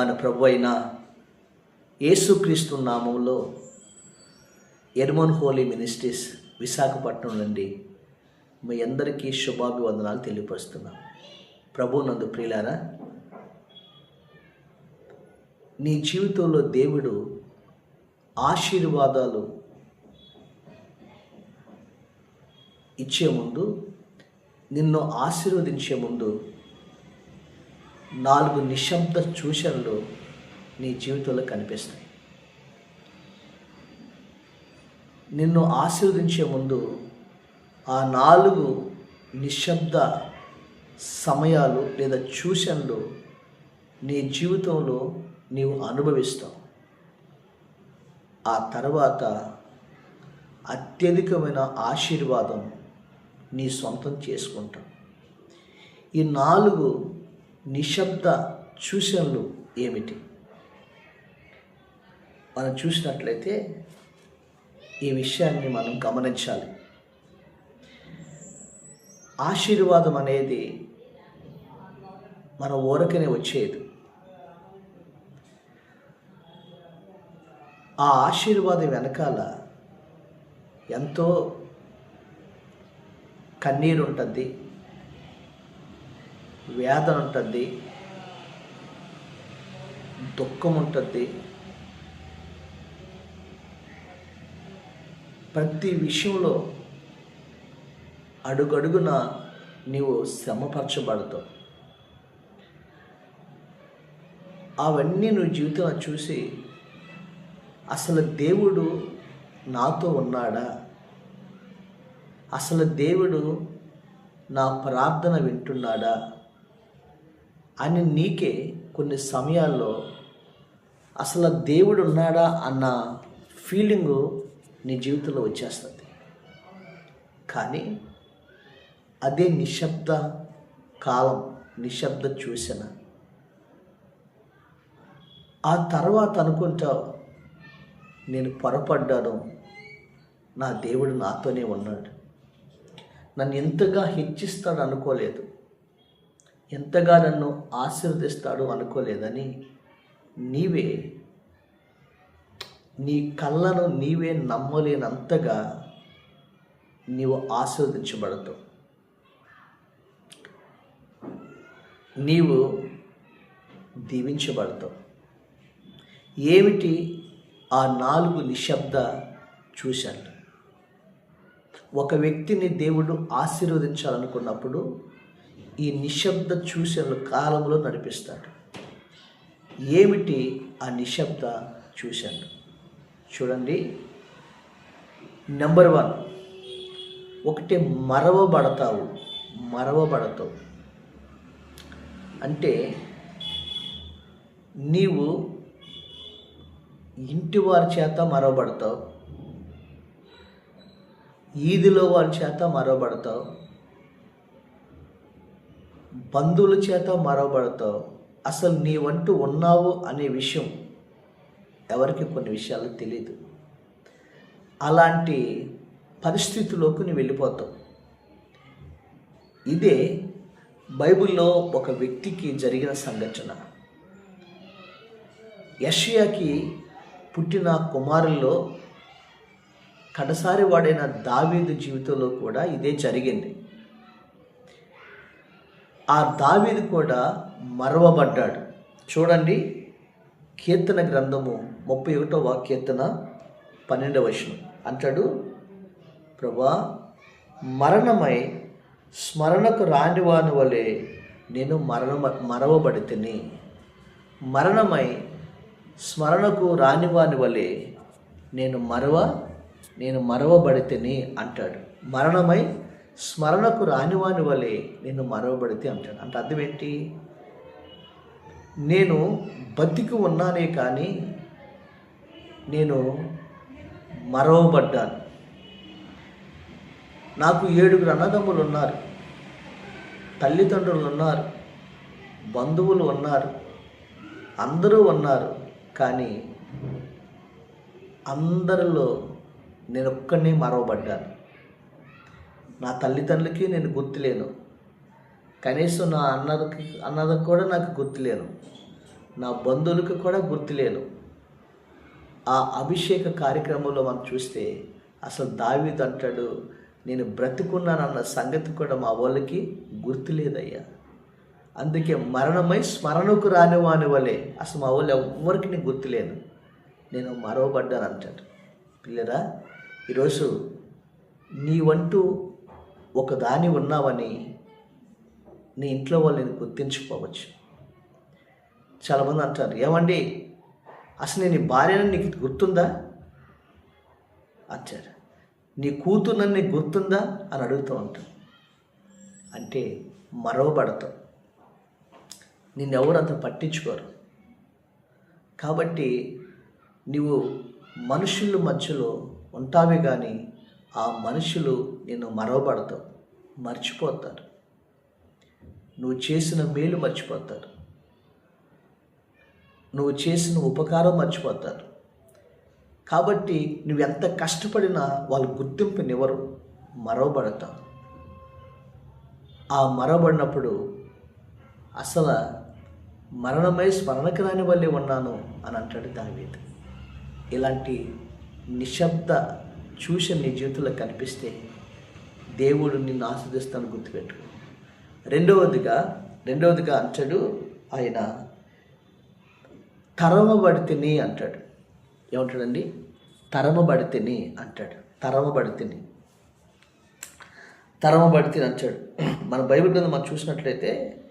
మన ప్రభు అయిన యేసుక్రీస్తు నామంలో ఎర్మోన్ హోలీ మినిస్ట్రీస్ విశాఖపట్నం నుండి మీ అందరికీ శుభాభివందనాలు తెలియపరుస్తున్నాం. ప్రభు నందు ప్రియులారా నీ జీవితంలో దేవుడు ఆశీర్వాదాలు ఇచ్చే ముందు నిన్ను ఆశీర్వదించే ముందు నాలుగు నిశ్శబ్ద సూచనలు నీ జీవితంలో కనిపిస్తాయి. నిన్ను ఆశీర్వదించే ముందు ఆ నాలుగు నిశ్శబ్ద సమయాలు లేదా సూచనలు నీ జీవితంలో నీవు అనుభవిస్తావు. ఆ తర్వాత అత్యధికమైన ఆశీర్వాదం నీ సొంతం చేసుకుంటాం ఈ నాలుగు నిశ్శబ్ద సూచనలు ఏమిటి? మనం చూసినట్లయితే ఈ విషయాన్ని మనం గమనించాలి. ఆశీర్వాదం అనేది మన ఊరకనే వచ్చేది. ఆ ఆశీర్వాదం వెనకాల ఎంతో కన్నీరు ఉంటుంది వేదన ఉంటుంది దుఃఖం ఉంటుంది ప్రతి విషయంలో అడుగడుగున నీవు శ్రమపరచబడతావు. అవన్నీ నువ్వు జీవితంలో చూసి అసలు దేవుడు నాతో ఉన్నాడా? అసలు దేవుడు నా ప్రార్థన వింటున్నాడా? అని నీకే కొన్ని సమయాల్లో అసలు దేవుడు ఉన్నాడా అన్న ఫీలింగు నీ జీవితంలో వచ్చేస్తుంది. కానీ అదే నిశ్శబ్ద కాలం నిశ్శబ్ద చూసిన. ఆ తర్వాత అనుకుంటావు నేను పొరపడ్డాను నా దేవుడు నాతోనే ఉన్నాడు. నన్ను ఎంతగా హెచ్చిస్తాడు అనుకోలేదు ఎంతగా నన్ను ఆశీర్వదిస్తాడు అనుకోలేదని నీవే నీ కళ్ళను నీవే నమ్మలేనంతగా నీవు ఆశీర్వదించబడతావు. నీవు దీవించబడతావు. ఏమిటి ఆ నాలుగు నిశ్శబ్ద చూశాను? ఒక వ్యక్తిని దేవుడు ఆశీర్వదించాలనుకున్నప్పుడు ఈ నిశ్శబ్ద చూసిన కాలంలో నడిపిస్తాడు. ఏమిటి ఆ నిశ్శబ్ద చూశాను చూడండి. నెంబర్ వన్ ఒకటి మరవబడతావు మరవబడతావు. అంటే నీవు ఇంటి వారి చేత మరవబడతావు ఈదిలో వారి చేత మరవబడతావు బంధువుల చేత మరవబడతావు. అసలు నీవంటూ ఉన్నావు అనే విషయం ఎవరికి కొన్ని విషయాలు తెలియదు అలాంటి పరిస్థితిలోకి నువ్వు వెళ్ళిపోతావు. ఇదే బైబిల్లో ఒక వ్యక్తికి జరిగిన సంఘటన. యషియాకి పుట్టిన కుమారుల్లో కడసారి వాడైన దావీదు జీవితంలో కూడా ఇదే జరిగింది. ఆ దావీదు కూడా మరవబడ్డాడు. చూడండి కీర్తన గ్రంథము ముప్పై ఒకటవ కీర్తన పన్నెండవ వచనం. అంటాడు ప్రభా మరణమై స్మరణకు రానివాని వలె నేను మరణ మరవబడితిని. మరణమై స్మరణకు రానివాని వలె నేను మరవ నేను మరవబడితిని అంటాడు. మరణమై స్మరణకు రానివాని వలె నేను మరవబడితే అంటాడు. అంటే అర్థం ఏంటి? నేను బతికి ఉన్నానే కానీ నేను మరవబడ్డాను. నాకు ఏడుగురు అన్నదమ్ములు ఉన్నారు. తల్లిదండ్రులు ఉన్నారు. బంధువులు ఉన్నారు. అందరూ ఉన్నారు. కానీ అందరిలో నేను ఒక్కడిని మరవబడ్డాను. నా తల్లిదండ్రులకి నేను గుర్తులేను. కనీసం నా అన్నదకి అన్నదకి కూడా నాకు గుర్తులేను. నా బంధువులకు కూడా గుర్తులేను. ఆ అభిషేక కార్యక్రమంలో మనం చూస్తే అసలు దావీదు అంటాడు నేను బ్రతుకున్నానన్న సంగతి కూడా మా వాళ్ళకి గుర్తులేదయ్యా. అందుకే మరణమై స్మరణకు రాని వాని వలె అసలు మా వాళ్ళు ఎవ్వరికి నేను గుర్తులేను. నేను మరవబడ్డాను అంటాడు. పిల్లరా ఈరోజు నీవంటూ ఒక దాని ఉన్నావని నీ ఇంట్లో వాళ్ళు నేను గుర్తించుకోవచ్చు. చాలామంది అంటారు ఏమండి అసలు నేను నీ భార్యను నీకు గుర్తుందా? అంటారు నీ కూతురు నీకు గుర్తుందా? అని అడుగుతూ ఉంటాం. అంటే మరవబడతాం. నిన్నెవరు అంత పట్టించుకోరు. కాబట్టి నీవు మనుషుల మధ్యలో ఉంటావే కానీ ఆ మనుషులు నిన్ను మరవబడతావు. మర్చిపోతారు. నువ్వు చేసిన మేలు మర్చిపోతారు. నువ్వు చేసిన ఉపకారం మర్చిపోతారు. కాబట్టి నువ్వు ఎంత కష్టపడినా వాళ్ళ గుర్తింపునివ్వరు. మరవబడతావు. ఆ మరవబడినప్పుడు అసలు మరణమై స్మరణకు రాని వల్లే ఉన్నాను అని అంటాడు దావీదు. ఇలాంటి నిశ్శబ్ద చూసి నీ జీవితంలో కనిపిస్తే దేవుడు నిన్ను ఆస్వాదిస్తాను గుర్తుపెట్టుకో. రెండవదిగా రెండవదిగా అంటాడు ఆయన తరమబడితిని అంటాడు. ఏమంటాడండి? తరమబడితిని అంటాడు. తరమబడితిని తరమబడితిని అంటాడు. మన బైబిల్ గ్రంథం మనం చూసినట్లయితే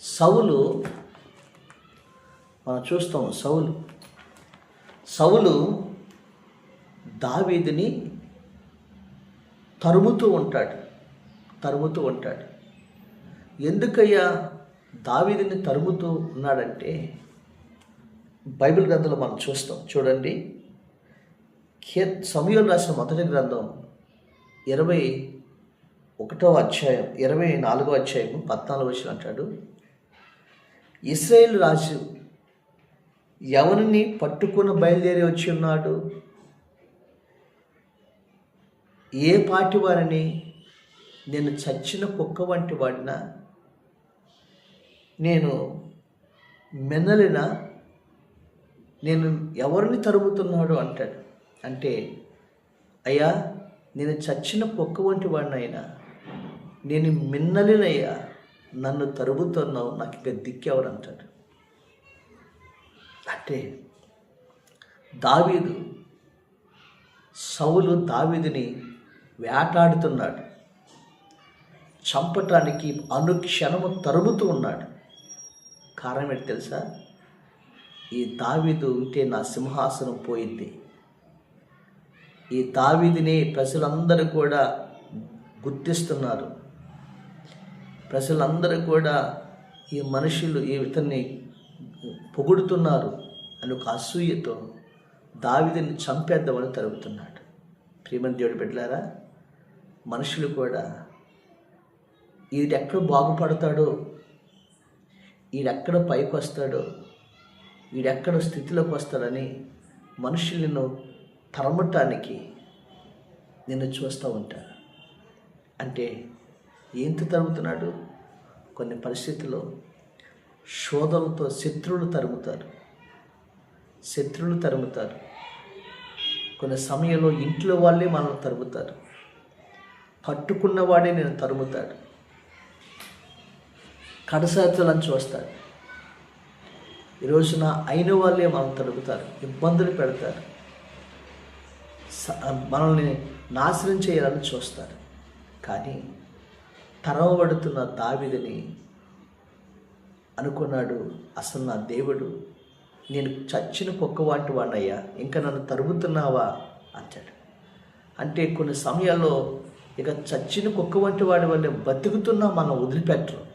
సౌలు మనం చూస్తాం సౌలు. సౌలు దావీదిని తరుముతూ ఉంటాడు తరుముతూ ఉంటాడు. ఎందుకయ్యా దావీదిని తరుముతూ ఉన్నాడంటే బైబిల్ గ్రంథంలో మనం చూస్తాం. చూడండి కే సమయం రాసిన మొదటి గ్రంథం ఇరవై ఒకటో అధ్యాయం ఇరవై నాలుగో అధ్యాయం పద్నాలుగు వచ్చిన అంటాడు. ఇస్రాయేల్ రాజు ఎవరిని పట్టుకుని బయలుదేరి వచ్చి ఉన్నాడు. ఏ పాటి వారిని నేను చచ్చిన కుక్క వంటి వాడినా నేను మెన్నలిన నేను ఎవరిని తరుముతున్నాడు అంటాడు. అంటే అయ్యా నేను చచ్చిన కుక్క వంటి వాడినైనా నేను మిన్నలినయ్యా నన్ను తరుగుతున్నావు నాకు ఇక దిక్కెవరు అంటాడు. అంటే దావీదు సౌలు దావీదుని వేటాడుతున్నాడు. చంపటానికి అనుక్షణము తరుముతూ ఉన్నాడు. కారణం ఏంటి తెలుసా? ఈ తావీదు ఉంటే నా సింహాసనం పోయింది. ఈ తావీదిని ప్రజలందరూ కూడా గుర్తిస్తున్నారు. ప్రజలందరూ కూడా ఈ మనుషులు ఈ ఇతన్ని పొగుడుతున్నారు అని ఒక అసూయతో దావిదిని చంపేద్దామని తరుగుతున్నాడు ప్రియమని దేవుడు బిడ్డలారా మనుషులు కూడా ఈడెక్కడ బాగుపడతాడో ఈడెక్కడ పైకి వస్తాడో ఈడెక్కడ స్థితిలోకి వస్తాడని మనుషులను తరమటానికి నిన్ను చూస్తూ ఉంటా అంటే ఏంటి తరుగుతున్నాడు కొన్ని పరిస్థితుల్లో శోధలతో శత్రువులు తరుముతారు. శత్రువులు తరుముతారు. కొన్ని సమయంలో ఇంట్లో వాళ్ళే మనల్ని తరుముతారు. పట్టుకున్నవాడే నేను తరుముతాడు. కడసాతులను చూస్తాడు. ఈ రోజున అయిన వాళ్ళే మనం తడుగుతారు ఇబ్బందులు పెడతారు. స- మనల్ని నాశనం చేయాలని చూస్తారు. కానీ తరవబడుతున్న దావిదని అనుకున్నాడు అసలు నా దేవుడు నేను చచ్చిన కుక్క వంటి వాడినయ్యా ఇంకా నన్ను తరుముతున్నావా? అంటాడు. అంటే కొన్ని సమయాల్లో ఇక చచ్చిన కుక్క వంటి వాడి వల్ల బతుకుతున్నా మనం వదిలిపెట్టరు.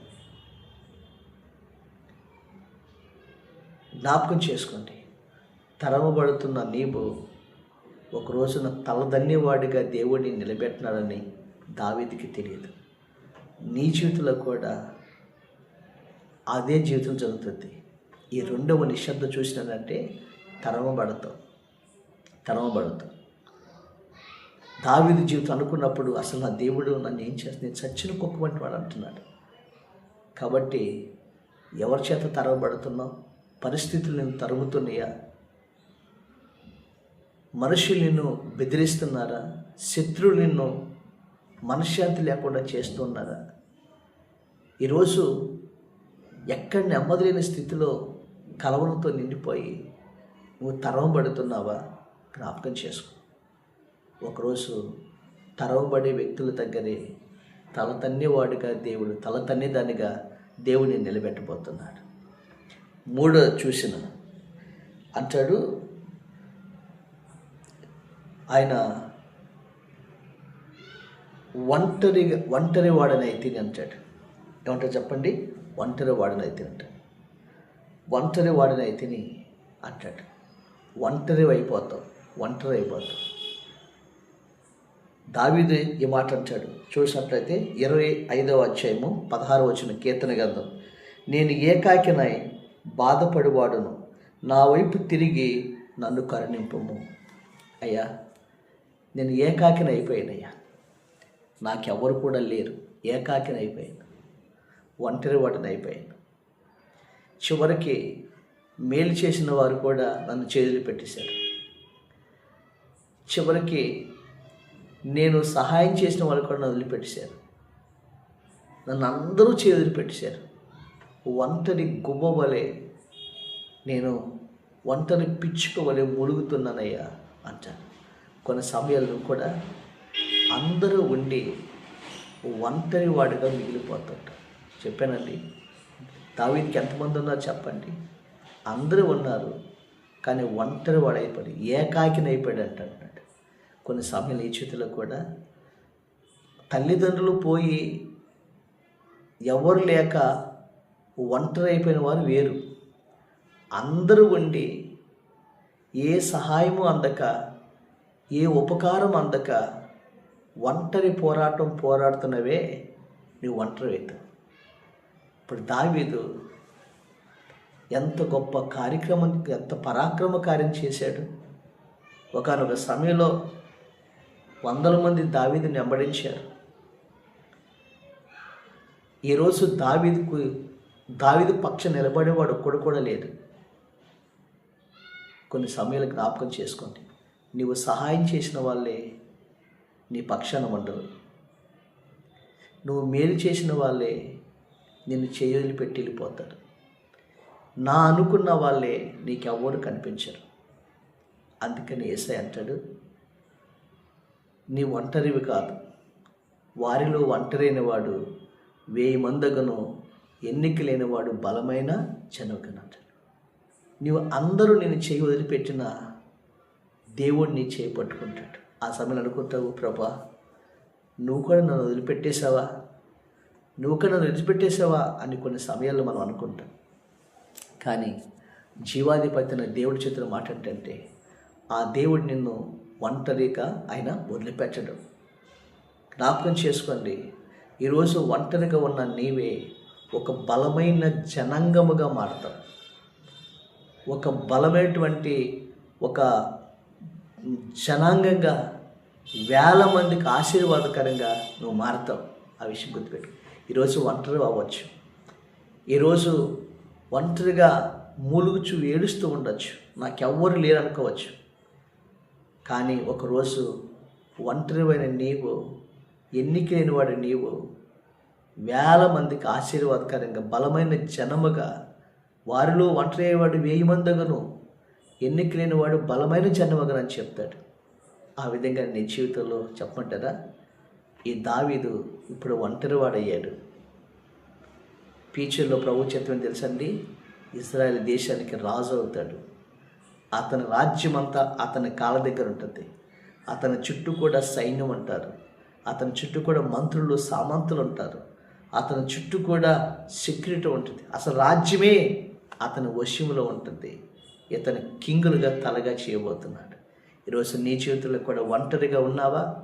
జ్ఞాపకం చేసుకోండి. తరమబడుతున్న నీవు ఒక రోజున తలదన్నేవాడిగా దేవుడిని నిలబెట్టినాడని దావేదికి తెలియదు. నీ జీవితంలో కూడా అదే జీవితం జరుగుతుంది. ఈ రెండవ నిశ్శబ్దం చూసినాడంటే తరమబడతాం. తరమబడతాం. దావిది జీవితం అనుకున్నప్పుడు అసలు నా దేవుడు నన్ను ఏం చేస్తుంది చచ్చిన కుక్క వంటి వాడు అంటున్నాడు. కాబట్టి ఎవరి చేత తరవబడుతున్నావు? పరిస్థితులు నేను తరుగుతున్నాయా మనుషులు నిన్ను బెదిరిస్తున్నారా? శత్రువులు నిన్ను మనశ్శాంతి లేకుండా చేస్తున్నారా? ఈరోజు ఎక్కడ నెమ్మది లేని స్థితిలో కలవరంతో నిండిపోయి నువ్వు తరవబడుతున్నావా? జ్ఞాపకం చేసుకో. ఒకరోజు తరవబడే వ్యక్తుల దగ్గరే తల తన్నేవాడుగా దేవుడు తల తన్నేదానిగా దేవుని నిలబెట్టబోతున్నాడు. మూడో చూసిన అంటాడు ఆయన ఒంటరిగా ఒంటరి వాడని అయితే అంటాడు. ఏమంటారు చెప్పండి? ఒంటరి వాడని అయితే అంటాడు. ఒంటరి వాడని అయితేని అంటాడు. ఒంటరి అయిపోతాం ఒంటరి అయిపోతాం దావీదు ఈ మాట అంటాడు. చూసినట్లయితే ఇరవై ఐదవ అధ్యాయము పదహారు వచ్చిన కీర్తన గ్రంథం. నేను ఏకాకినై బాధపడివాడును నా వైపు తిరిగి నన్ను కరుణింపము. అయ్యా నేను ఏకాకిన అయిపోయానయ్యా. నాకెవ్వరు కూడా లేరు. ఏకాకిన అయిపోయాను. ఒంటరి వాటిని అయిపోయాను. చివరికి మేలు చేసిన వారు కూడా నన్ను చేతులు పెట్టేశారు. చివరికి నేను సహాయం చేసిన వాళ్ళు కూడా నన్ను వదిలిపెట్టేశారు. నన్ను అందరూ చేతులు పెట్టేశారు ఒంటరి గువ్వ వలె నేను ఒంటరి పిచ్చుక వలె ములుగుతున్నానయ్యా అంటాను కొన్ని సమయాల్లో కూడా అందరూ ఉండి ఒంటరి వాడిగా మిగిలిపోతుంటారు. చెప్పానండి దావీదికి ఎంతమంది ఉన్నారు చెప్పండి? అందరూ ఉన్నారు కానీ ఒంటరి వాడైపోయి ఏకాకిన అయిపోయాడు అంటాడు. కొన్ని సమయాలు ఈ చేతిలో కూడా తల్లిదండ్రులు పోయి ఎవరు లేక ఒంటరి అయిపోయిన వారు వేరు. అందరూ ఉండి ఏ సహాయము అందక ఏ ఉపకారం అందక ఒంటరి పోరాటం పోరాడుతున్నవే నువ్వు ఒంటరి అవుతావు ఇప్పుడు దావీదు ఎంత గొప్ప కార్యక్రమం ఎంత పరాక్రమ కార్యం చేశాడు. ఒకనొక సమయంలో వందల మంది దావీదుని వెంబడించారు. ఈరోజు దావీదుకు దావీదు పక్ష నిలబడేవాడు ఒక్కడు కూడా లేడు కొన్ని సమయాలు జ్ఞాపకం చేసుకోండి. నీవు సహాయం చేసిన వాళ్ళే నీ పక్షాన ఉండరు. నువ్వు మేలు చేసిన వాళ్ళే నిన్ను చేయలు పెట్టి వెళ్ళిపోతారు. నా అనుకున్న వాళ్ళే నీకెవ్వరు కనిపించరు. అందుకని ఏసై అంటాడు నీ ఒంటరివి కాదు. వారిలో ఒంటరైన వాడు వేయి మందగను ఎన్నిక లేనివాడు బలమైన చెనవకనంటాడు నీవు అందరూ నేను చేయి వదిలిపెట్టిన దేవుడిని చేయి పట్టుకుంటాడు. ఆ సమయంలో అనుకుంటావు ప్రభా నువ్వు కూడా నన్ను వదిలిపెట్టేశావా? నువ్వు కూడా నన్ను వదిలిపెట్టేశావా అని కొన్ని సమయాల్లో మనం అనుకుంటాం. కానీ జీవాధిపతిన దేవుడి చేతుల మాట ఏంటంటే ఆ దేవుడు నిన్ను ఒంటరిగా ఆయన వదిలిపెట్టడం. జ్ఞాపకం చేసుకోండి ఈరోజు ఒంటరిగా ఉన్న నీవే ఒక బలమైన జనాంగముగా మారతావు. ఒక బలమైనటువంటి ఒక జనాంగంగా వేల మందికి ఆశీర్వాదకరంగా నువ్వు మారతావు. ఆ విషయం గుర్తుపెట్టు ఈరోజు ఒంటరి అవ్వచ్చు. ఈరోజు ఒంటరిగా మూలుగుచు ఏడుస్తూ ఉండొచ్చు. నాకెవ్వరు లేరనుకోవచ్చు. కానీ ఒకరోజు ఒంటరివైన నీవు ఎన్నికైన వాడు నీవు వేల మందికి ఆశీర్వాదకరంగా బలమైన జనముగా వారిలో ఒంటరి అయ్యేవాడు వెయ్యి మందగను ఎన్నికలేని వాడు బలమైన జనమగను అని చెప్తాడు. ఆ విధంగా నీ జీవితంలో చెప్పమంటారా? ఈ దావీదు ఇప్పుడు ఒంటరి వాడయ్యాడు ఫ్యూచర్లో ప్రభు తెలుసండి? ఇజ్రాయెల్ దేశానికి రాజు అవుతాడు. అతని రాజ్యం అంతా అతని కాళ్ళ దగ్గర ఉంటుంది. అతని చుట్టూ కూడా సైన్యం ఉంటారు అతని చుట్టూ కూడా మంత్రులు సామంతులు ఉంటారు అతని చుట్టూ కూడా సెక్యూరిటీ ఉంటుంది. అసలు రాజ్యమే అతని వశ్యంలో ఉంటుంది. ఇతని కింగులుగా తలగా చేయబోతున్నాడు. ఈరోజు నీ చేతుల్లో కూడా ఒంటరిగా ఉన్నావా?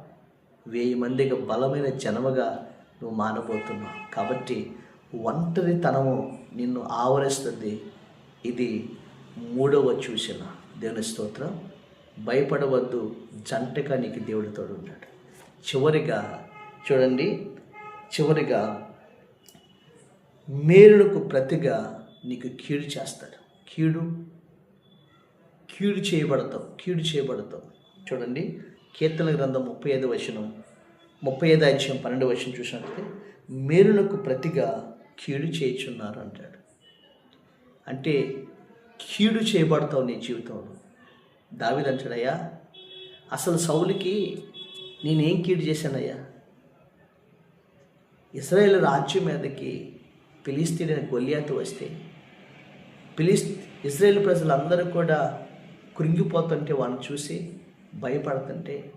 వెయ్యి మందిగా బలమైన జనముగా నువ్వు మానబోతున్నావు. కాబట్టి ఒంటరితనము నిన్ను ఆవరిస్తుంది. ఇది మూడవ చూసిన దేవుని స్తోత్రం భయపడవద్దు జంటగా నీకు దేవుడి తోడు ఉన్నాడు చివరిగా చూడండి చివరిగా మేలుకు ప్రతిగా నీకు కీడు చేస్తాడు. కీడు కీడు చేయబడతావు కీడు చేయబడతావు. చూడండి కీర్తన గ్రంథం ముప్పై ఐదు వచనం ముప్పై ఐదు అధ్యాయం పన్నెండు వచనం చూసినట్లయితే మేలునకు ప్రతిగా కీడు చేయుచున్నారు అంటాడు. అంటే కీడు చేయబడతావు నీ జీవితంలో. దావిదంచడయ్యా అసలు సౌలికి నేనేం కీడు చేశానయ్యా? ఇస్రాయేల్ రాజ్యం మీదకి ఫిలిస్తీన్ గొల్లియాతు వస్తే పిలిస్ ఇజ్రాయేల్ ప్రజలందరూ కూడా కృంగిపోతుంటే వాళ్ళని చూసి భయపడుతుంటే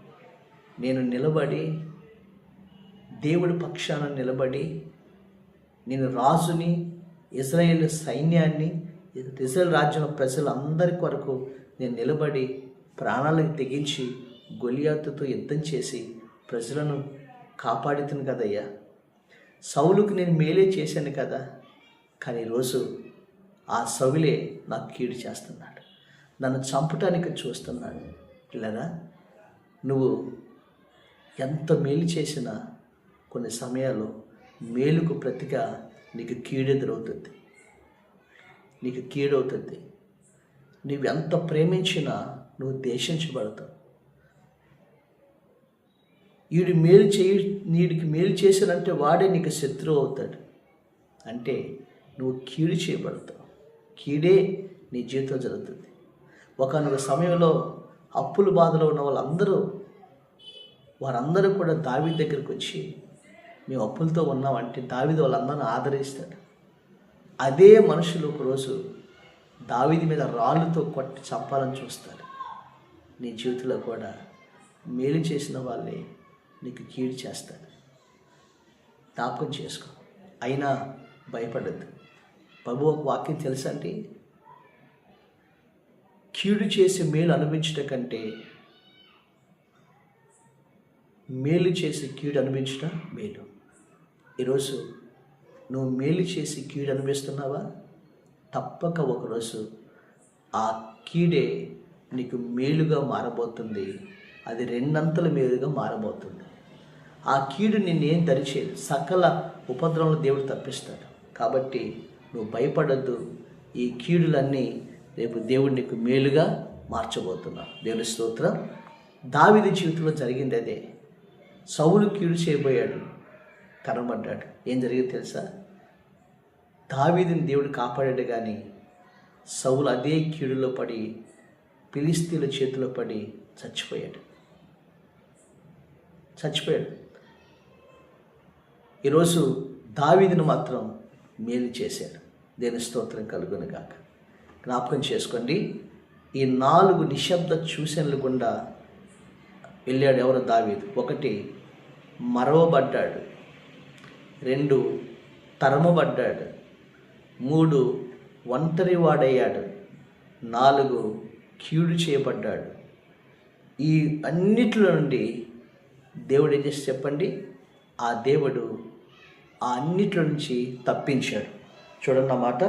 నేను నిలబడి దేవుడి పక్షాన నిలబడి నేను రాజుని ఇజ్రాయేల్ సైన్యాన్ని ఇజ్రాయల్ రాజ్యం ప్రజలందరి కొరకు నేను నిలబడి ప్రాణాలకు తెగించి గొలియాతుతో యుద్ధం చేసి ప్రజలను కాపాడుతుంది కదయ్యా. సౌలుకు నేను మేలే చేశాను కదా. కానీ ఈరోజు ఆ సౌలే నాకు కీడు చేస్తున్నాడు. నన్ను చంపటానికి చూస్తున్నాడు. ఇలాగా నువ్వు ఎంత మేలు చేసినా కొన్ని సమయాల్లో మేలుకు ప్రతిగా నీకు కీడెదురవుతుంది. నీకు కీడవుతుంది. నువ్వు ఎంత ప్రేమించినా నువ్వు దేశించబడతావు వీడు మేలు చేయి నీడికి మేలు చేశానంటే వాడే నీకు శత్రువు అవుతాడు. అంటే నువ్వు కీడు చేయబడతావు. కీడే నీ జీవితం జరుగుతుంది. ఒకనొక సమయంలో అప్పుల బాధలో ఉన్న వాళ్ళందరూ వారందరూ కూడా దావి దగ్గరికి వచ్చి మేము అప్పులతో ఉన్నామంటే దావిది వాళ్ళందరిని ఆదరిస్తాడు. అదే మనుషులు ఒకరోజు దావిది మీద రాళ్ళతో కొట్టి చంపాలని చూస్తారు. నీ జీవితంలో కూడా మేలు చేసిన వాళ్ళే నీకు కీడు చేస్తారు. జ్ఞాపకం చేసుకో. అయినా భయపడద్దు. ప్రభు ఒక వాక్యం తెలుసండి కీడు చేసి మేలు అనుభవించట కంటే మేలు చేసి కీడు అనుభవించడం మేలు. ఈరోజు నువ్వు మేలు చేసి కీడు అనుభవిస్తున్నావా? తప్పక ఒకరోజు ఆ కీడే నీకు మేలుగా మారబోతుంది. అది రెండంతల మేలుగా మారబోతుంది. ఆ కీడు నిన్నేం దరిచేది సకల ఉపద్రవంలో దేవుడు తప్పిస్తాడు. కాబట్టి నువ్వు భయపడద్దు. ఈ కీడులన్నీ రేపు దేవుడు నీకు మేలుగా మార్చబోతున్నావు దేవుని స్తోత్రం. దావిది జీవితంలో జరిగింది అదే. సౌలు కీడు చేయబోయాడు. కనబడ్డాడు. ఏం జరిగింది తెలుసా? దావీదిని దేవుడు కాపాడాడు కానీ సౌలు అదే కీడులో పడి పిలిస్తీల చేతిలో పడి చచ్చిపోయాడు. చచ్చిపోయాడు. ఈరోజు దావీదిని మాత్రం మేలు చేశాడు. దేని స్తోత్రం కలుగును గాక. జ్ఞాపకం చేసుకోండి ఈ నాలుగు నిశ్శబ్ద సూచనలు గుండా వెళ్ళాడు ఎవరు? దావీదు. ఒకటి మరవబడ్డాడు. రెండు తరమబడ్డాడు. మూడు ఒంటరి వాడయ్యాడు నాలుగు కీడు చేయబడ్డాడు. ఈ అన్నిటిలో నుండి దేవుడు ఏం చేసి చెప్పండి? ఆ దేవుడు ఆ అన్నిటిలో నుంచి తప్పించాడు. చూడండి అన్నమాట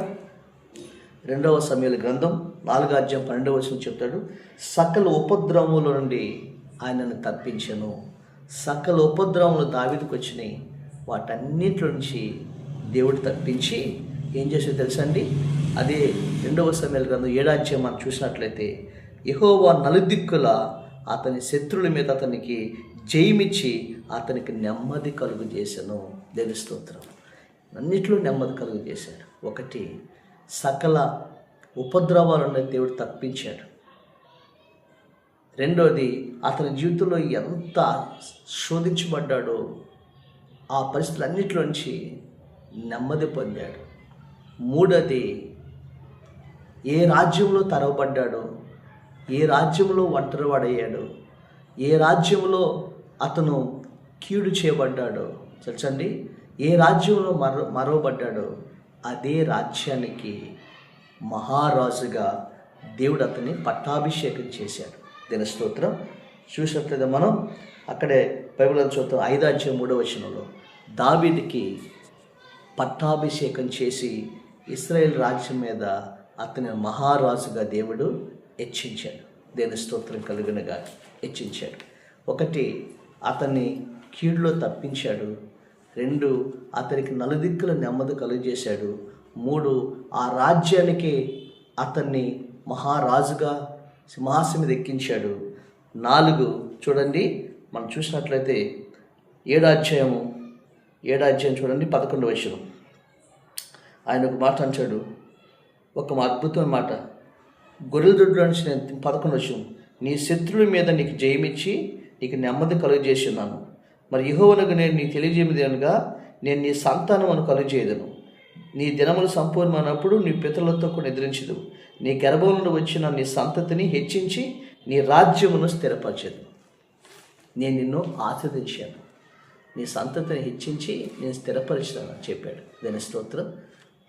రెండవ సమయాల గ్రంథం నాలుగో అధ్యాయం పన్నెండవ వచనం చెప్తాడు. సకల ఉపద్రవముల నుండి ఆయనను తప్పించను. సకల ఉపద్రవములు దావిదికి వచ్చినాయి. వాటన్నిటి నుంచి దేవుడు తప్పించి ఏం చేసేది తెలుసా అండి అదే రెండవ సమయాల గ్రంథం ఏడాధ్యాయం మనం చూసినట్లయితే యహోవా నలుదిక్కుల అతని శత్రువుల మీద అతనికి జయమిచ్చి అతనికి నెమ్మది కలుగు చేశాను. దేని స్తోత్రం. అన్నిట్లో నెమ్మది కలుగు చేశాడు. ఒకటి సకల ఉపద్రవాలను దేవుడు తప్పించాడు. రెండోది అతని జీవితంలో ఎంత శోధించబడ్డాడో ఆ పరిస్థితులన్నిటిలోంచి నెమ్మది పొందాడు. మూడోది ఏ రాజ్యంలో తరవబడ్డాడో ఏ రాజ్యంలో ఒంటరివాడయ్యాడో ఏ రాజ్యంలో అతను కీడు చేయబడ్డాడో తెలుసండి? ఏ రాజ్యంలో మర మరవబడ్డాడో అదే రాజ్యానికి మహారాజుగా దేవుడు అతన్ని పట్టాభిషేకం చేశాడు. దీని స్తోత్రం చూసినట్లయితే మనం అక్కడే బైబిల్ చూద్దాం. ఐదాధ్యాయం మూడో వచనంలో దావీదికి పట్టాభిషేకం చేసి ఇస్రాయేల్ రాజ్యం మీద అతని మహారాజుగా దేవుడు హెచ్చించాడు. దేని స్తోత్రం కలిగినగా హెచ్చించాడు. ఒకటి అతన్ని కీడులో తప్పించాడు. రెండు అతనికి నలుదిక్కుల నెమ్మది కలుగజేశాడు. మూడు ఆ రాజ్యానికి అతన్ని మహారాజుగా సింహాసనం మీద ఎక్కించాడు. నాలుగు చూడండి మనం చూసినట్లయితే ఏడాధ్యాయము ఏడాధ్యాయం చూడండి పదకొండు వచనం. ఆయన ఒక మాట అంటాడు ఒక అద్భుతమైన మాట. గొర్రెలదొడ్డు నుంచి నేను పదకొండు వచ్చాను నీ శత్రువుల మీద నీకు జయమిచ్చి నీకు నెమ్మది కలుగజేస్తున్నాను మరి యహోవనకు నేను నీకు తెలియజేయమిది అనగా నేను నీ సంతానం అని కలుగజేయదను. నీ దినములు సంపూర్ణమైనప్పుడు నీ పితరులతో కూడా నిద్రించదు. నీ గర్భం నుండి వచ్చిన నీ సంతతిని హెచ్చించి నీ రాజ్యమును స్థిరపరచదు. నేను నిన్ను ఆస్వాదించాను నీ సంతతిని హెచ్చించి నేను స్థిరపరిచాను అని చెప్పాడు. దాని స్తోత్రం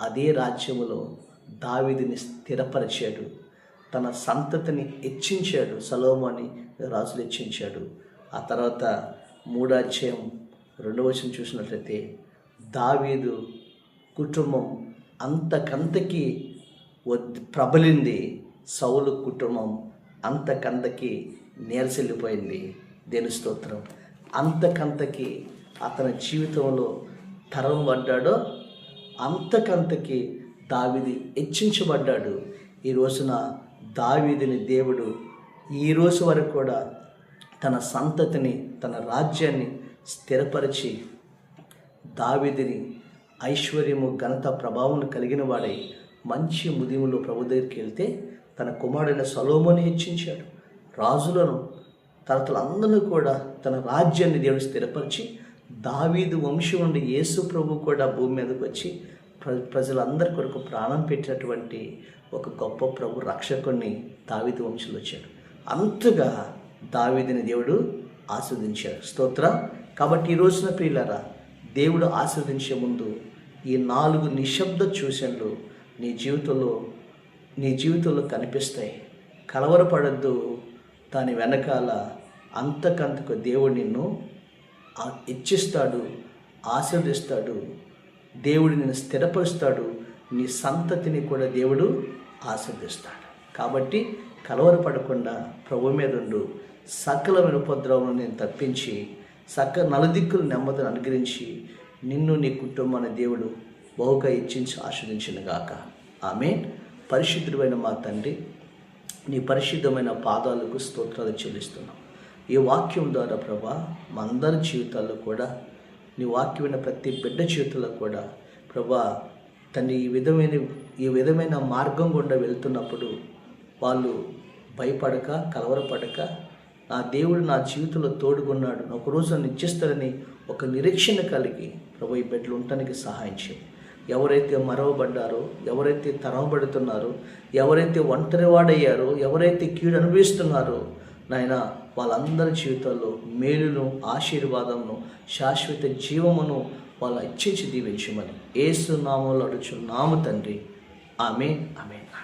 అదే రాజ్యములో దావిదిని స్థిరపరిచాడు. తన సంతతిని హెచ్చించాడు. సలోమాని రాజులు హెచ్చించాడు. ఆ తర్వాత మూడాధ్యాయం రెండవ వచనం చూసినట్లయితే దావీదు కుటుంబం అంతకంతకి ప్రబలింది. సౌలు కుటుంబం అంతకంతకి నీరసెళ్ళిపోయింది. దేని స్తోత్రం? అంతకంతకి అతని జీవితంలో తరం పడ్డాడో అంతకంతకి దావిది హెచ్చించబడ్డాడు. ఈ రోజున దావీదిని దేవుడు ఈ రోజు వరకు కూడా తన సంతతిని తన రాజ్యాన్ని స్థిరపరిచి దావీదిని ఐశ్వర్యము ఘనత ప్రభావం కలిగిన వాడై మంచి ముదిములో ప్రభు దగ్గరికి వెళ్తే తన కుమారుడైన సలోమోని హెచ్చించాడు. రాజులను తరతలందరూ కూడా తన రాజ్యాన్ని దేవుడు స్థిరపరిచి దావీదు వంశం నుండి యేసు ప్రభు కూడా భూమి మీదకి వచ్చి ప్ర ప్రజలందరి కొరకు ప్రాణం పెట్టినటువంటి ఒక గొప్ప ప్రభు రక్షకుడిని దావీదు వంశంలో వచ్చాడు. అంతగా దావీదుని దేవుడు ఆస్వాదించాడు. స్తోత్ర. కాబట్టి ఈ రోజున ప్రియులరా దేవుడు ఆస్వాదించే ముందు ఈ నాలుగు నిశ్శబ్ద సూచనలు నీ జీవితంలో నీ జీవితంలో కనిపిస్తాయి. కలవరపడద్దు. దాని వెనకాల అంతకంతకు దేవుడు నిన్ను ఇచ్చిస్తాడు ఆశీర్దిస్తాడు దేవుడు నిన్ను స్థిరపరుస్తాడు నీ సంతతిని కూడా దేవుడు ఆశీర్దిస్తాడు కాబట్టి కలవరపడకుండా ప్రభు మీద ఉండు. సకలమైన ఉపద్రవం నేను తప్పించి సక నలుదిక్కులు నెమ్మదిని అనుగ్రహించి నిన్ను నీ కుటుంబాన్ని దేవుడు బహుగా ఇచ్చించి ఆస్వాదించిన గాక. ఆమె పరిశుద్ధుడైన మా తండ్రి నీ పరిశుద్ధమైన పాదాలకు స్తోత్రాలు చెల్లిస్తున్నాం. ఈ వాక్యం ద్వారా ప్రభా మా అందరి జీవితాల్లో కూడా నీ వాక్యమైన ప్రతి బిడ్డ జీవితంలో కూడా ప్రభా తను ఈ విధమైన ఈ విధమైన మార్గం గుండా వెళ్తున్నప్పుడు వాళ్ళు భయపడక కలవరపడక నా దేవుడు నా జీవితంలో తోడుకున్నాడు ఒకరోజు నన్ను ఇచ్చిస్తాడని ఒక నిరీక్షణ కలిగి ప్రభు ఈ బిడ్డలు ఉండటానికి సహాయం ఎవరైతే మరవబడ్డారో ఎవరైతే తరవబడుతున్నారో ఎవరైతే ఒంటరివాడయ్యారో ఎవరైతే కీడు అనుభవిస్తున్నారో నాయన వాళ్ళందరి జీవితాల్లో మేలును ఆశీర్వాదమును శాశ్వత జీవమును వాళ్ళ ఇచ్చేసి దీవించమని ఏసు నామంలో అడుచు నాము తండ్రి. ఆమె ఆమె ఆమె